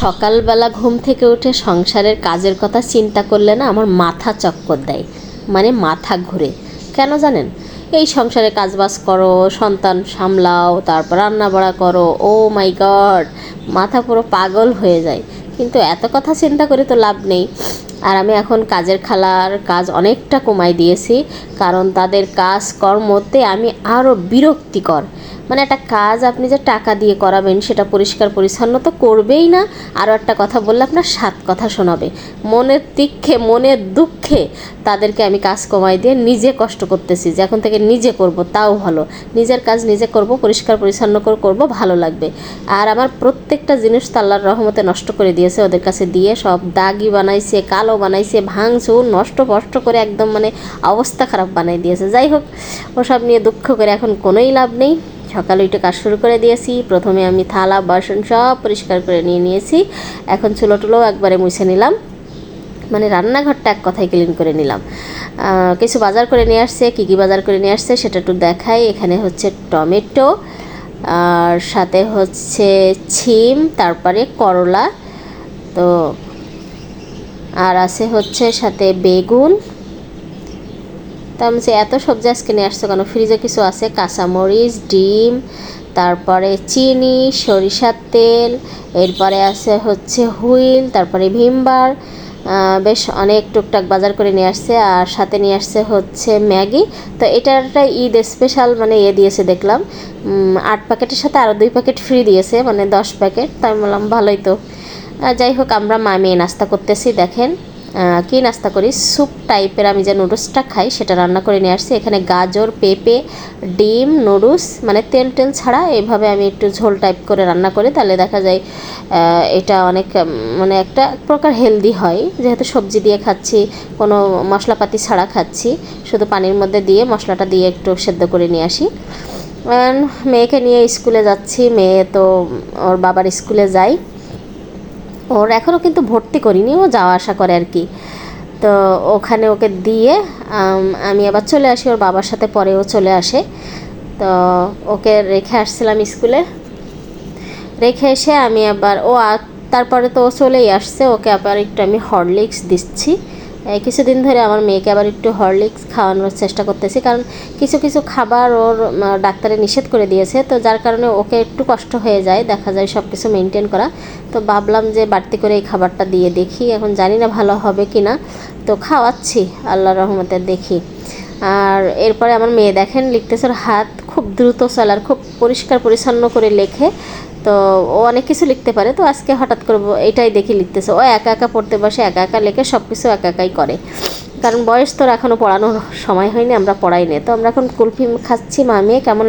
সকালবেলা ঘুম থেকে উঠে সংসারের কাজের কথা চিন্তা করলে না আমার মাথা চক্কর দেয় মানে মাথা ঘুরে। কেন জানেন? এই সংসারে কাজবাজ করো, সন্তান সামলাও, তারপর রান্না বাড়া করো, ও মাই গড, মাথা পুরো পাগল হয়ে যায়। কিন্তু এত কথা চিন্তা করে তো লাভ নেই। আর আমি এখন কাজের খালার কাজ অনেকটা কমাই দিয়েছি, কারণ তাদের কাজ কর্মতে আমি আরও বিরক্তিকর। মানে একটা কাজ আপনি যে টাকা দিয়ে করাবেন, সেটা পরিষ্কার পরিচ্ছন্ন তো করবেই না। আরও একটা কথা বললে আপনার সাত কথা শোনাবে। মনের তিক্ষে, মনের দুঃখে তাদেরকে আমি কাজ কমাই দিয়ে নিজে কষ্ট করতেছি যে এখন থেকে নিজে করব, তাও ভালো। নিজের কাজ নিজে করব, পরিষ্কার পরিচ্ছন্ন করে, করব, ভালো লাগবে। আর আমার প্রত্যেকটা জিনিস তো আল্লাহর রহমতে নষ্ট করে দিয়েছে, ওদের কাছে দিয়ে সব দাগি বানাইছে, কালো বানাইছে, ভাঙচুর, নষ্ট ফষ্ট করে একদম মানে অবস্থা খারাপ বানাই দিয়েছে। যাই হোক, ওসব নিয়ে দুঃখ করে এখন কোনোই লাভ নেই। সকালে উঠে কাজ শুরু করে দিয়েছি। প্রথমে আমি থালা, বাসন সব পরিষ্কার করে নিয়ে নিয়েছি। এখন চুলো টুলো একবারে মুছে নিলাম। মানে রান্নাঘরটা এক কথায় ক্লিন করে নিলাম। কিছু বাজার করে নিয়ে আসছে। কী কী বাজার করে নিয়ে আসছে সেটা একটু দেখাই। এখানে হচ্ছে টমেটো, আর সাথে হচ্ছে ছিম, তারপরে করলা, তো আর আছে হচ্ছে সাথে বেগুন তা আমি এত সবজি আজকে নিয়ে আসছো কেন? ফ্রিজে কিছু আছে? কাঁচামরিচ, ডিম, তারপরে চিনি, সরিষার তেল, এরপরে আছে হচ্ছে হুইল, তারপরে ভিমবার বেশ অনেক টুকটাক বাজার করে নিয়ে আসছে। আর সাথে নিয়ে আসছে হচ্ছে ম্যাগি। তো এটা একটা ঈদ স্পেশাল মানে ইয়ে দিয়েছে দেখলাম। আট প্যাকেটের সাথে আরও দুই প্যাকেট ফ্রি দিয়েছে মানে দশ প্যাকেট। তাই বললাম ভালোই তো। যাই হোক, আমরা মা মেয়ে নাস্তা করতেছি, দেখেন। কি নাস্তা করি? স্যুপ টাইপের আমি যে নুডলসটা খাই, সেটা রান্না করে নিয়ে আসছি। এখানে গাজর, পেঁপে, ডিম নুডলস মানে তেল টেল ছাড়া এইভাবে আমি একটু ঝোল টাইপ করে রান্না করি। তাহলে দেখা যায় এটা অনেক মানে একটা প্রকার হেলদি হয়। যেহেতু সবজি দিয়ে খাচ্ছি, কোনো মশলাপাতি ছাড়া খাচ্ছি, শুধু পানির মধ্যে দিয়ে মশলাটা দিয়ে একটু সেদ্ধ করে নিয়ে আসি। মেয়েকে নিয়ে স্কুলে যাচ্ছি। মেয়ে তো ওর বাবার স্কুলে যায়। ওর এখনও কিন্তু ভর্তি করিনি, ও যাওয়া আসা করে আর কি। তো ওখানে ওকে দিয়ে আমি আবার চলে আসি ওর বাবার সাথে পরেও চলে আসে। তো ওকে রেখে আসছিলাম স্কুলে। রেখে এসে আমি আবার, ও তারপরে তো ও চলেই আসছে, ওকে আবার একটু আমি হরলিক্স দিচ্ছি। কিছুদিন ধরে আমার মেয়েকে আবার একটু হরলিক্স খাওয়ানোর চেষ্টা করতেছি। কারণ কিছু কিছু খাবার ওর ডাক্তারে নিষেধ করে দিয়েছে। তো যার কারণে ওকে একটু কষ্ট হয়ে যায়। দেখা যায় সব কিছু মেনটেন করা। তো ভাবলাম যে বাড়তি করে এই খাবারটা দিয়ে দেখি। এখন জানি না ভালো হবে কি না। তো খাওয়াচ্ছি আল্লাহ রহমতে দেখি। আর এরপরে আমার মেয়ে দেখেন, লিখতেছে হাত খুব দ্রুত চলার খুব পরিষ্কার পরিচ্ছন্ন করে লেখে। তো ও অনেক কিছু লিখতে পারে, তো আজকে হঠাৎ করে এটাই দেখি লিখতেছে। ও একা একা পড়তে বসে, একা একা লেখে সব কিছু একা একাই করে। কারণ বয়স তোর এখনও পড়ানোর সময় হয়নি, আমরা পড়াই নি তো আমরা এখন কুলফি খাচ্ছি মামিয়ে কেমন